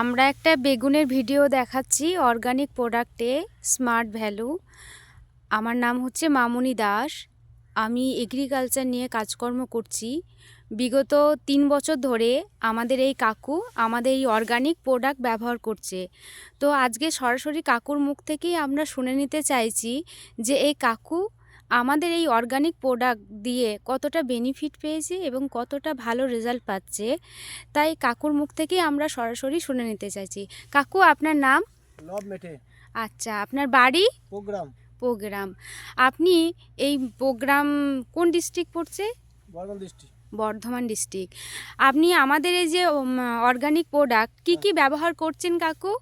আমরা একটা বেগুনের ভিডিও দেখাচ্ছি অর্গানিক প্রোডাক্টে স্মার্ট ভ্যালু। আমার নাম হচ্ছে মামুনি দাস। আমি এগ্রিকালচার নিয়ে কাজকর্ম করছি। বিগত তিন বছর ধরে আমাদের এই কাকু আমাদের এই অর্গানিক প্রোডাক্ট ব্যবহার করছে। তো আজকে সরাসরি কাকুর মুখ থেকেই আমরা শুনে নিতে চাইছি যে এই কাকু আমাদের এই অর্গানিক প্রোডাক্ট দিয়ে কতটা বেনিফিট পেয়েছে এবং কতটা ভালো রেজাল্ট পাচ্ছে তাই কাকুর মুখ থেকেই আমরা সরাসরি শুনে নিতে চাইছি। কাকু আপনার নাম? আচ্ছা আপনার বাড়ি? প্রোগ্রাম। প্রোগ্রাম। আপনি এই প্রোগ্রাম কোন ডিস্ট্রিক্ট পড়ছে? বর্ধমান ডিস্ট্রিক্ট বর্ধমান ডিস্ট্রিক্ট আপনি আমাদের এই যে অর্গানিক প্রোডাক্ট কি কি ব্যবহার করছেন কাকু?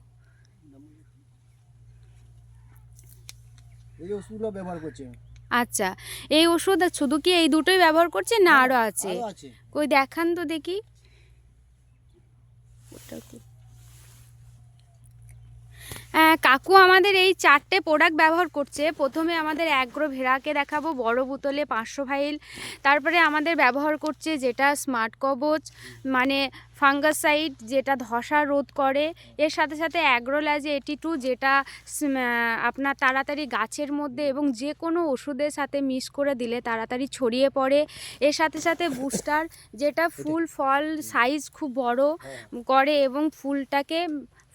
এই ওষুধগুলো ব্যবহার করছে আচ্ছা এই ওষুধ শুধু কি এই দুটোই ব্যবহার করছে না আরও আছে? আরও আছে। কই দেখান তো দেখি। ওটা কি? হ্যাঁ, কাকু আমাদের এই চারটে প্রোডাক্ট ব্যবহার করছে। প্রথমে আমাদের অ্যাগ্রো ভেড়াকে দেখাবো বড় বোতলে পাঁচশো ফাইল তারপরে আমাদের ব্যবহার করছে যেটা স্মার্ট কবচ মানে ফাঙ্গাসাইড যেটা ধসা রোধ করে। এর সাথে সাথে অ্যাগ্রোল্যাজে এটি টু যেটা আপনার তাড়াতাড়ি গাছের মধ্যে এবং যে কোনো ওষুধের সাথে মিক্স করে দিলে তাড়াতাড়ি ছড়িয়ে পড়ে। এর সাথে সাথে বুস্টার যেটা ফুল ফল সাইজ খুব বড় করে এবং ফুলটাকে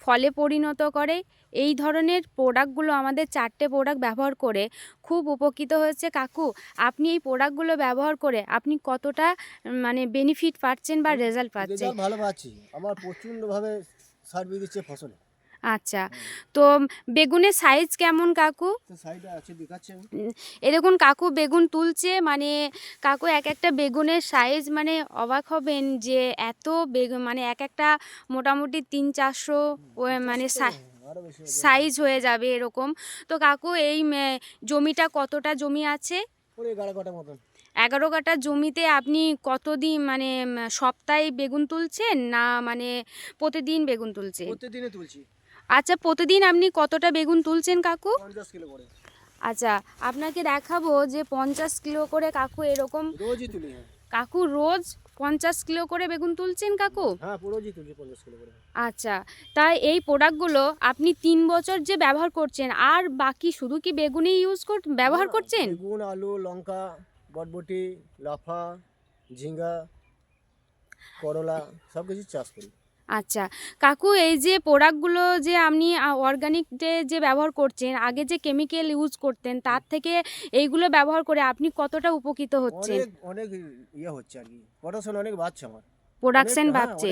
ফলে পরিণত করে। এই ধরনের প্রোডাক্টগুলো আমাদের চারটে প্রোডাক্ট ব্যবহার করে খুব উপকৃত হয়েছে। কাকু আপনি এই প্রোডাক্টগুলো ব্যবহার করে আপনি কতটা মানে বেনিফিট পাচ্ছেন বা রেজাল্ট পাচ্ছেন? ভালো পাচ্ছি। আমার প্রচণ্ডভাবে সার্ভিস দিচ্ছে ফসলে। আচ্ছা তো বেগুনের সাইজ কেমন কাকু? এ দেখুন কাকু বেগুন তুলছে মানে কাকু এক একটা বেগুনের সাইজ মানে অবাক হবেন যে এত বেগুন মানে এক একটা মোটামুটি তিন চারশো মানে। সাইজ হয়ে যাবে এরকম। তো কাকু এই জমিটা কতটা জমি আছে? এগারো কাটা জমিতে আপনি কতদিন মানে সপ্তাহে বেগুন তুলছেন না মানে প্রতিদিন বেগুন তুলছেন? প্রত্যেকদিনে তুলছি। আচ্ছা প্রতিদিন আপনি কতটা বেগুন তুলছেন কাকু? পঞ্চাশ কিলো করে। আচ্ছা আপনাকে দেখাবো যে পঞ্চাশ কিলো করে কাকু এরকম রোজই তুলি কাকু রোজ পঞ্চাশ কিলো করে বেগুন তুলছেন কাকু? হ্যাঁ রোজই তুলি পঞ্চাশ কিলো করে। আচ্ছা তাই এই প্রোডাক্টগুলো আপনি তিন বছর যে ব্যবহার করছেন আর বাকি শুধু কি বেগুনই ইউজ কর ব্যবহার করছেন? বেগুন আলু লঙ্কা বটবটি লাফা ঝিঙ্গা করলা সব কিছু চাষ করি। আচ্ছা কাকু এই যে প্রোডাক্টগুলো যে আপনি অর্গানিক যে যে ব্যবহার করছেন আগে যে কেমিক্যাল ইউজ করতেন তার থেকে এইগুলো ব্যবহার করে আপনি কতটা উপকৃত হচ্ছেন? অনেক অনেক ইয়ে হচ্ছে আর কি। প্রোডাকশন অনেক বাড়ছে আমার। প্রোডাকশন হ্যাঁ, বাড়ছে।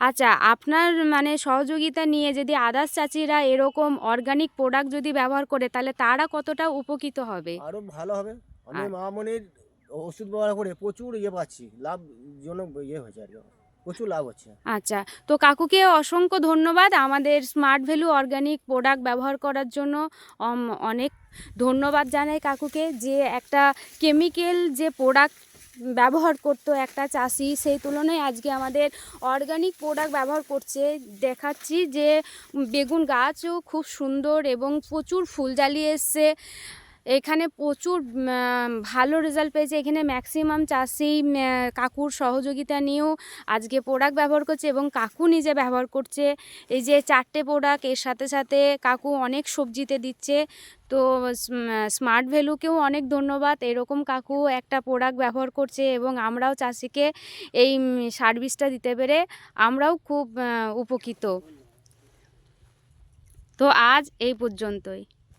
আচ্ছা আপনার মানে সহযোগিতা নিয়ে যদি আদার্স চাচিরা এরকম অর্গানিক প্রোডাক্ট যদি ব্যবহার করে তাহলে তারা কতটা উপকৃত হবে? আরও ভালো হবে। আমি মামনির ওষুধ ব্যবহার করে প্রচুর ইয়ে পাচ্ছি। লাভ জনক ইয়ে হয়েছে আর কি। প্রচুর লাভ হচ্ছে। আচ্ছা তো কাকুকে অসংখ্য ধন্যবাদ আমাদের স্মার্ট ভ্যালু অর্গানিক প্রোডাক্ট ব্যবহার করার জন্য। অনেক ধন্যবাদ জানাই কাকুকে যে একটা কেমিক্যাল যে প্রোডাক্ট ব্যবহার করতো একটা চাষি, সেই তুলনায় আজকে আমাদের অর্গানিক প্রোডাক্ট ব্যবহার করছে। দেখাচ্ছি যে বেগুন গাছও খুব সুন্দর এবং প্রচুর ফুল জ্বালিয়ে এসছে। এখানে প্রচুর ভালো রেজাল্ট পেয়েছে। এখানে ম্যাক্সিমাম চাষি কাকুর সহযোগিতা নিয়েও আজকে প্রোডাক্ট ব্যবহার করছে এবং কাকু নিজে ব্যবহার করছে। এই যে চারটে প্রোডাক্টের সাথে সাথে কাকু অনেক সবজিতে দিচ্ছে। তো স্মার্ট ভ্যালুকেও অনেক ধন্যবাদ। এরকম কাকু একটা প্রোডাক্ট ব্যবহার করছে এবং আমরাও চাষিকে এই সার্ভিসটা দিতে পেরে আমরাও খুব উপকৃত। তো আজ এই পর্যন্তই।